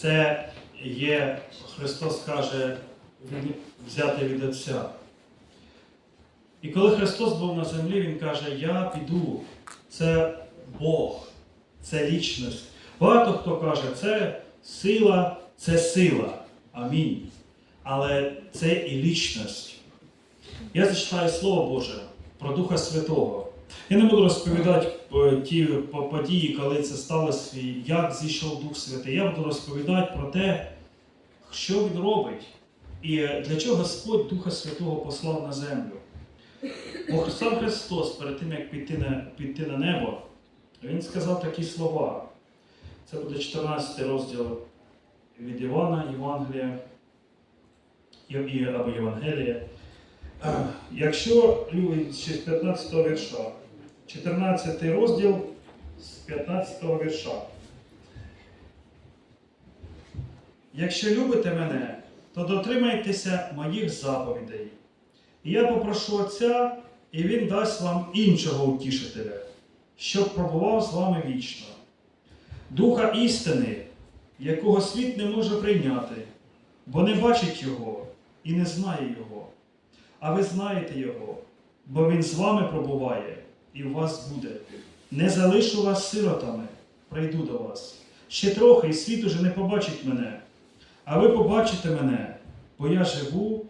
це є, Христос каже, взяти від Отця. І коли Христос був на землі, Він каже, я піду. Це Бог, це лічність. Багато хто каже, це сила, це сила. Амінь. Але це і лічність. Я зачитаю Слово Боже про Духа Святого. Я не буду розповідати е, ті події, коли це сталося, як зійшов Дух Святий. Я буду розповідати про те, що він робить і для чого Господь Духа Святого послав на землю. Бо сам Христос перед тим, як піти на, піти на небо, Він сказав такі слова. Це буде 14 розділ від Івана, Євангелія або Євангелія. Якщо ще з 15 вірша, 14 розділ з 15 вірша. Якщо любите мене, то дотримайтеся моїх заповідей. І я попрошу Отця, і Він дасть вам іншого утішителя, щоб пробував з вами вічно. Духа істини, якого світ не може прийняти, бо не бачить Його і не знає Його. А ви знаєте Його, бо Він з вами пробуває і в вас буде. Не залишу вас сиротами, прийду до вас. Ще трохи, і світ уже не побачить мене. А ви побачите мене, бо я живу,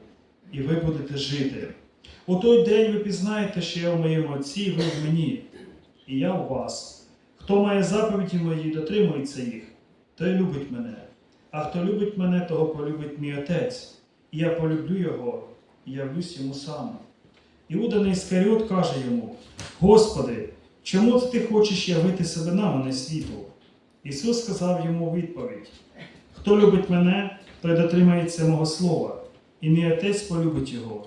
і ви будете жити. У той день ви пізнаєте, що я в моєму Отці, і ви в мені, і я у вас. Хто має заповіді мої, дотримується їх, той любить мене. А хто любить мене, того полюбить мій Отець, і я полюблю його, і явлюсь йому сам. Іуда не Іскаріот каже йому: Господи, чому ти хочеш явити себе нам, а не світу? Ісус сказав йому відповідь: Хто любить мене, той дотримається мого слова, і мій Отець полюбить його,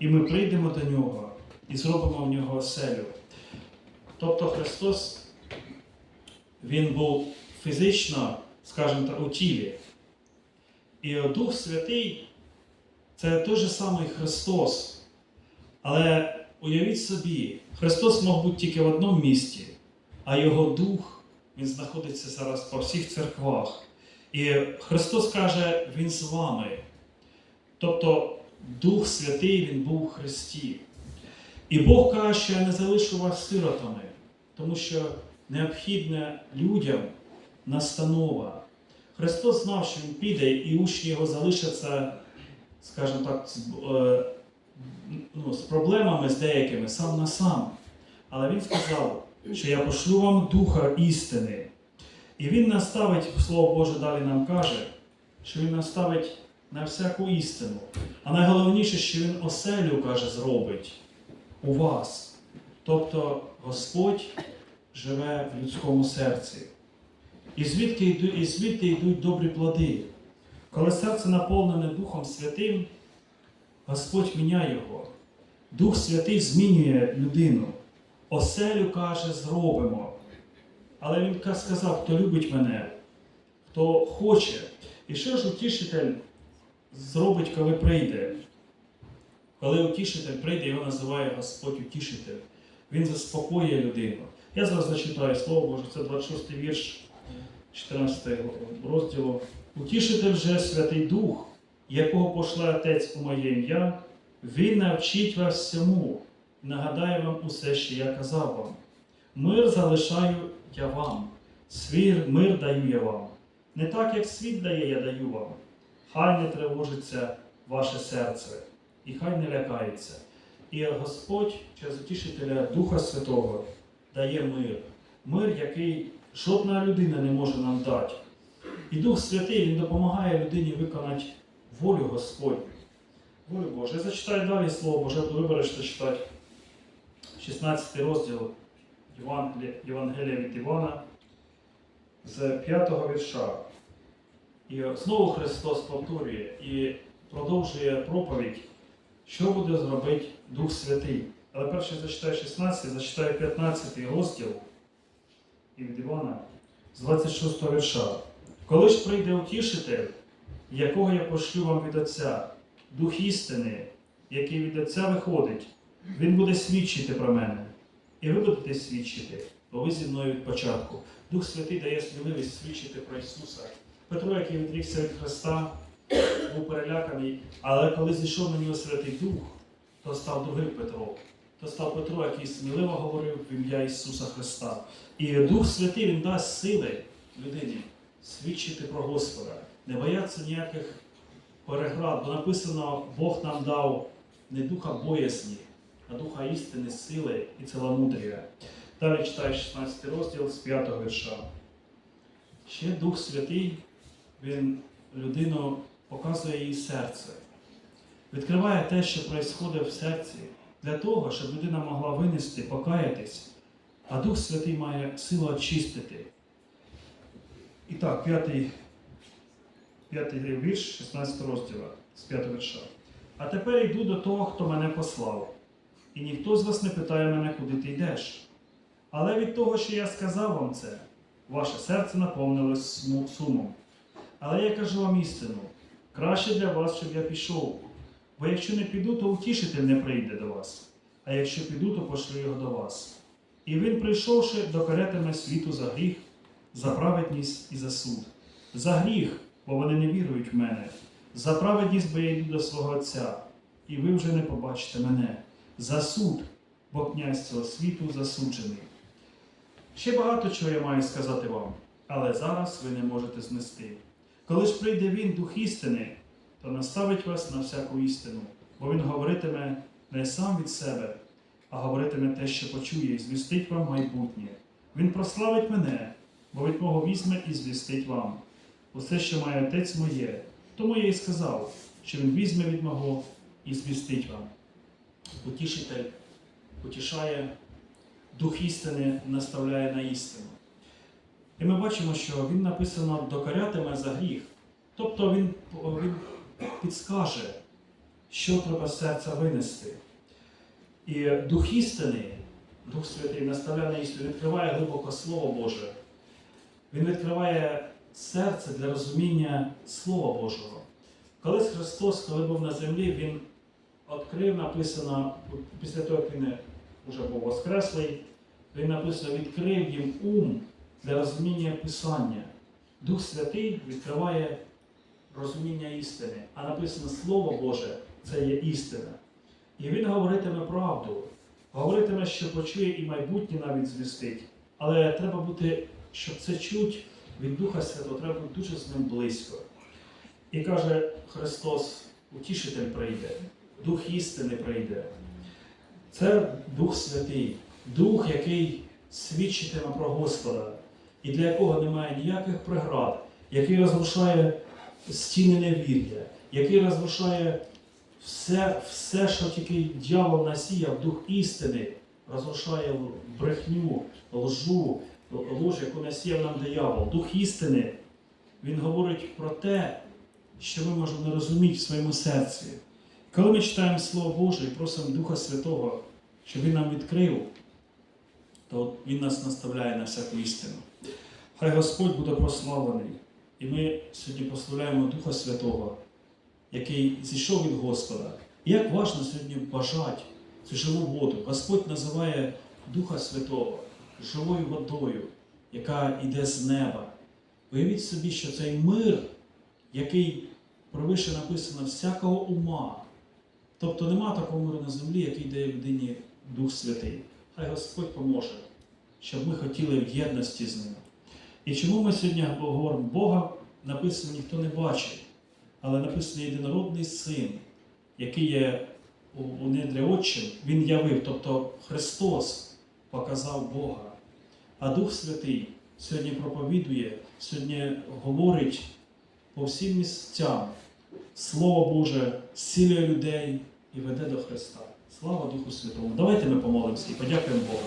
і ми прийдемо до нього і зробимо в нього оселю. Тобто Христос, Він був фізично, скажімо так, у тілі. І Дух Святий це той же самий Христос. Але уявіть собі, Христос мог бути тільки в одному місті, а Його Дух Він знаходиться зараз по всіх церквах. І Христос каже, Він з вами. Тобто Дух Святий Він був у Христі. І Бог каже, що я не залишу вас сиротами, тому що необхідна людям настанова. Христос знав, що Він піде, і учні його залишаться, скажімо так, з, е, ну, з проблемами з деякими сам на сам. Але Він сказав, що я пошлю вам Духа істини. І Він наставить, Слово Боже далі нам каже, що Він наставить на всяку істину. А найголовніше, що Він оселю, каже, зробить у вас. Тобто Господь живе в людському серці. І звідки йдуть, і звідти йдуть добрі плоди. Коли серце наповнене Духом Святим, Господь міняє його. Дух Святий змінює людину. Оселю каже, зробимо. Але він сказав, хто любить мене, хто хоче. І що ж утішитель зробить, коли прийде? Коли утішитель прийде, його називає Господь утішитель. Він заспокоює людину. Я зараз зачитаю Слово Боже, це 26 вірш 14 розділу. Утішитель же Святий Дух, якого пошле Отець у моє ім'я, Він навчить вас всьому, нагадає вам усе, що я казав вам. Мир залишаю я вам, свій мир даю я вам. Не так, як світ дає, я даю вам. Хай не тривожиться ваше серце, і хай не лякається. І Господь через утішителя Духа Святого дає мир. Мир, який жодна людина не може нам дати. І Дух Святий Він допомагає людині виконати волю Господню. Волю Божу. Я зачитаю далі слово Боже, буду вибережно читати 16 розділ Євангелія від Івана з 5 вірша. І знову Христос повторює і продовжує проповідь, що буде зробити Дух Святий. Але перше зачитаю 16, зачитаю 15 розділ і від Івана з 26 вірша. Коли ж прийде утішитель, якого я пошлю вам від Отця, Дух істини, який від Отця виходить, він буде свідчити про мене. І ви будете свідчити, бо ви зі мною від початку. Дух Святий дає сміливість свідчити про Ісуса, Петро, який відрікся від Христа, був переляканий, але коли зійшов на нього Святий Дух, то став другим Петро. То став Петро, який сміливо говорив в ім'я Ісуса Христа. І Дух Святий Він дасть сили людині свідчити про Господа, не бояться ніяких переград, бо написано, Бог нам дав не духа боязні, а духа істини, сили і ціломудрія. Далі читаю 16 розділ з 5 вірша. Ще Дух Святий, він людину показує її серце, відкриває те, що відбувається в серці, для того, щоб людина могла винести, покаятись, а Дух Святий має силу очистити. І так, п'ятий, вірш 16 розділу з 5 вірша. А тепер йду до того, хто мене послав. І ніхто з вас не питає мене, куди ти йдеш. Але від того, що я сказав вам це, ваше серце наповнилось сумом. Але я кажу вам істину, краще для вас, щоб я пішов. Бо якщо не піду, то утішитель не прийде до вас, а якщо піду, то пошлю його до вас. І він, прийшовши, докорятиме світу за гріх, за праведність і за суд. За гріх, бо вони не вірують в мене, за праведність, бо я йду до свого Отця, і ви вже не побачите мене. За суд, бо князь цього світу засуджений. Ще багато чого я маю сказати вам, але зараз ви не можете знести. Коли ж прийде він, Дух істини, то наставить вас на всяку істину, бо він говоритиме не сам від себе, а говоритиме те, що почує, і звістить вам майбутнє. Він прославить мене, бо від мого візьме і звістить вам. Усе, що має отець моє, тому я і сказав, що він візьме від мого і звістить вам. Утішитель утішає, дух істини наставляє на істину. І ми бачимо, що він написано докорятиме за гріх. Тобто він, він підскаже, що треба з серця винести. І дух істини, Дух Святий наставляє на істину, відкриває глибоко Слово Боже. Він відкриває серце для розуміння Слова Божого. Колись Христос, коли був на землі, Він відкрив, написано, після того, як він вже був воскреслий, він написано, відкрив їм ум для розуміння Писання. Дух Святий відкриває розуміння істини, а написано Слово Боже це є істина. І він говоритиме правду, говоритиме, що почує і майбутнє навіть звістить. Але треба бути, щоб це чуть від Духа Святого, треба бути дуже з ним близько. І каже Христос, утішитель прийде, Дух істини прийде. Це Дух Святий, Дух, який свідчитиме про Господа, і для якого немає ніяких преград, який розрушає стіни невір'я, який розрушає все, все, що тільки дьявол насіяв, дух істини, розрушає брехню, лжу, ложь, яку насіяв нам диявол. Дух істини, він говорить про те, що ми можемо не розуміти в своєму серці. Коли ми читаємо Слово Боже і просимо Духа Святого, щоб Він нам відкрив, то Він нас наставляє на всяку істину. Хай Господь буде прославлений. І ми сьогодні прославляємо Духа Святого, який зійшов від Господа. І як важливо сьогодні бажати цю живу воду. Господь називає Духа Святого живою водою, яка йде з неба. Уявіть собі, що цей мир, який провише написано всякого ума. Тобто нема такого миру на землі, який дає людині Дух Святий. Хай Господь поможе, щоб ми хотіли в єдності з ним. І чому ми сьогодні говоримо, Бога написано ніхто не бачить, але написано єдинородний син, який є у, недрі отчим, він явив, тобто Христос показав Бога. А Дух Святий сьогодні проповідує, сьогодні говорить по всім місцям Слово Боже, зцілює людей і веде до Христа. Слава Духу Святому. Давайте ми помолимося і подякуємо Богу.